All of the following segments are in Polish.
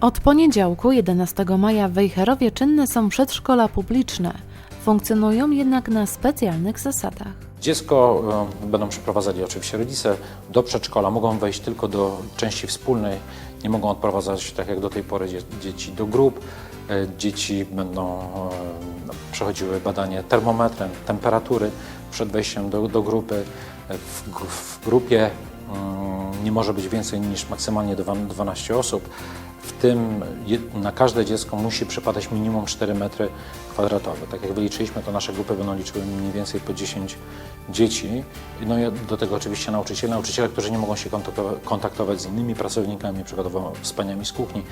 Od poniedziałku 11 maja w Wejherowie czynne są przedszkola publiczne. Funkcjonują jednak na specjalnych zasadach. Dziecko e, będą przeprowadzali oczywiście rodzice do przedszkola, mogą wejść tylko do części wspólnej, nie mogą odprowadzać tak jak do tej pory dzie- dzieci do grup. E, Dzieci będą e, przechodziły badanie termometrem, temperatury przed wejściem do, do grupy. W, w grupie mm, nie może być więcej niż maksymalnie dwa- 12 osób. W tym na każde dziecko musi przypadać minimum 4 metry kwadratowe. Tak jak wyliczyliśmy, to nasze grupy będą liczyły mniej więcej po 10 dzieci. No i do tego oczywiście nauczyciele, nauczyciele, którzy nie mogą się kontaktowa- kontaktować z innymi pracownikami, na przykład z paniami z kuchni.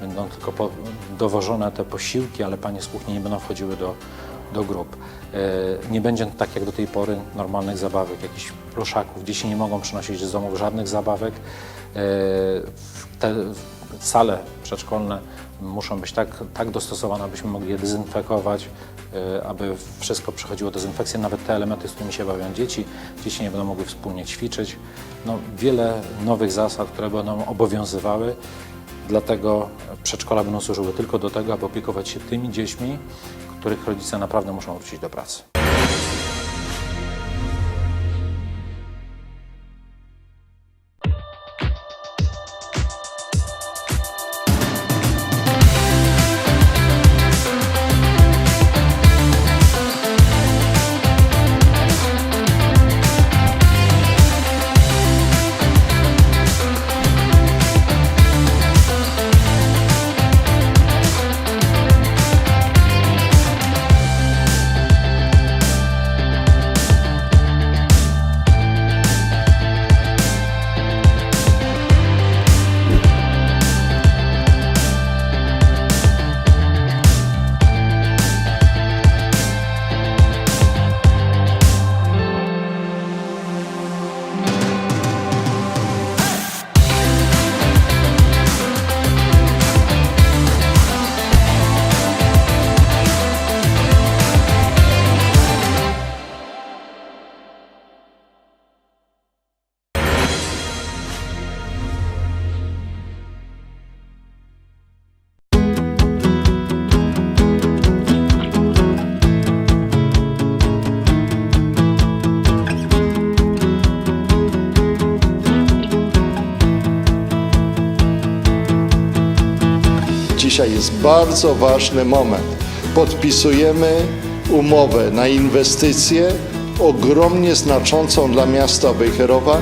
Będą tylko dowożone te posiłki, ale panie z kuchni nie będą wchodziły do, do grup. E, Nie będzie tak jak do tej pory normalnych zabawek, jakichś pluszaków. Dzieci nie mogą przynosić z domów żadnych zabawek. E, Te sale przedszkolne muszą być tak, tak dostosowane, abyśmy mogli je dezynfekować, e, aby wszystko przechodziło dezynfekcję, nawet te elementy, z którymi się bawią dzieci. Dzieci nie będą mogły wspólnie ćwiczyć. No, wiele nowych zasad, które będą obowiązywały. Dlatego przedszkola będą służyły tylko do tego, aby opiekować się tymi dziećmi, których rodzice naprawdę muszą wrócić do pracy. Dzisiaj jest bardzo ważny moment. Podpisujemy umowę na inwestycję ogromnie znaczącą dla miasta Wejherowa.